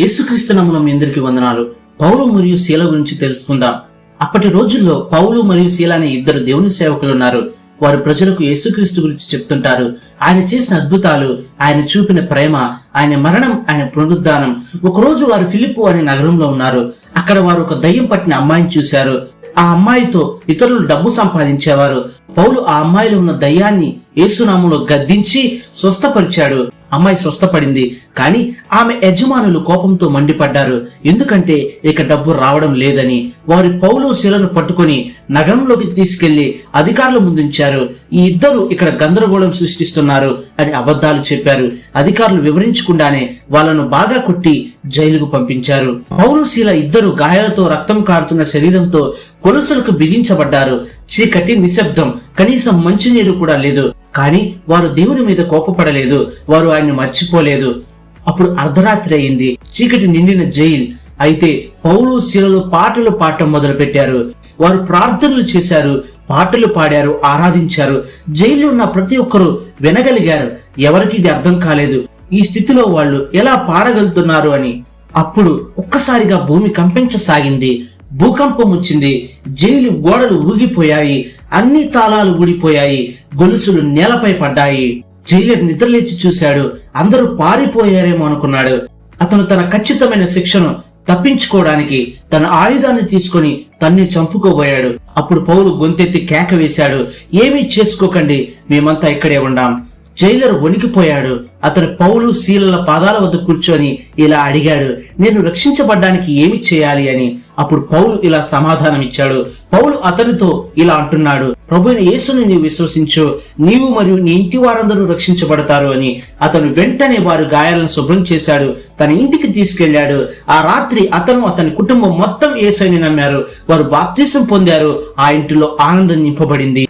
యేసుక్రీస్తు నామమున మీ అందరికీ వందనాలు. పౌలు మరియు శీల గురించి తెలుసుకుందాం. అప్పటి రోజుల్లో పౌలు మరియు శీల అనే ఇద్దరు దేవుని సేవకులు ఉన్నారు. వారు ప్రజలకు యేసుక్రీస్తు గురించి చెప్తుంటారు. ఆయన చేసిన అద్భుతాలు ఆయన చూపిన ప్రేమ ఆయన మరణం ఆయన పునరుద్ధానం. ఒకరోజు వారు ఫిలిప్పు అనే నగరంలో ఉన్నారు. అక్కడ వారు ఒక దయ్యం పట్టిన అమ్మాయిని చూశారు. ఆ అమ్మాయితో ఇతరులు డబ్బు సంపాదించేవారు. పౌలు ఆ అమ్మాయిలో ఉన్న దయ్యాన్ని యేసునామంలో గద్దించి స్వస్థపరిచాడు. అమ్మాయి స్వస్థపడింది. కానీ ఆమె యజమానులు కోపంతో మండిపడ్డారు. ఎందుకంటే ఇక డబ్బు రావడం లేదని వారి పౌలు శిలను పట్టుకొని నగరంలోకి తీసుకెళ్ళి అధికారుల ముందుంచారు ఈ ఇద్దరు ఇక్కడ గందరగోళం సృష్టిస్తున్నారు అని అబద్ధాలు చెప్పారు. అధికారులు వివరించకుండానే వాళ్ళను బాగా కొట్టి జైలుకు పంపించారు. పౌలు శీల ఇద్దరు గాయాలతో రక్తం కారుతున్న శరీరంతో కొలుసులకు బిగించబడ్డారు. చీకటి నిశ్శబ్దం. కనీసం మంచినీరు కూడా లేదు. కానీ వారు దేవుని మీద కోపపడలేదు వారు ఆయన్ని మర్చిపోలేదు. అప్పుడు అర్ధరాత్రి అయింది. చీకటి నిండిన జైల్. అయితే పౌలు శిలలు పాటలు పాడటం మొదలు పెట్టారు వారు ప్రార్థనలు చేశారు పాటలు పాడారు ఆరాధించారు. జైల్లో ఉన్న ప్రతి ఒక్కరూ వినగలిగారు. ఎవరికి ఇది అర్థం కాలేదు. ఈ స్థితిలో వాళ్ళు ఎలా పాడగలుగుతున్నారు అని. అప్పుడు ఒక్కసారిగా భూమి కంపించసాగింది. భూకంపం వచ్చింది జైలు గోడలు ఊగిపోయాయి అన్ని తాళాలు ఊడిపోయాయి గొలుసులు నేలపై పడ్డాయి. జైలర్ నిద్రలేచి చూశాడు అందరూ పారిపోయారేమో అనుకున్నాడు. అతను తన ఖచ్చితమైన శిక్షను తప్పించుకోవడానికి తన ఆయుధాన్ని తీసుకొని తన్ని చంపుకోబోయాడు. అప్పుడు పౌలు గొంతెత్తి కేక వేశాడు ఏమీ చేసుకోకండి మేమంతా ఇక్కడే ఉండాం. జైలర్ వణికిపోయాడు. అతను పౌలు శీలల పాదాల వద్ద కూర్చొని ఇలా అడిగాడు నేను రక్షించబడ్డానికి ఏమి చేయాలి? అని. అప్పుడు పౌలు ఇలా సమాధానం ఇచ్చాడు పౌలు అతనితో ఇలా అంటున్నాడు ప్రభుని యేసుని నీవు విశ్వసించు నీవు మరియు నీ ఇంటి వారందరూ రక్షించబడతారు అని. అతను వెంటనే వారు గాయాలను శుభ్రం చేశాడు తన ఇంటికి తీసుకెళ్ళాడు ఆ రాత్రి అతను అతని కుటుంబం మొత్తం యేసని నమ్మారు. వారు బాప్తిసం పొందారు ఆ ఇంటిలో ఆనందం నింపబడింది.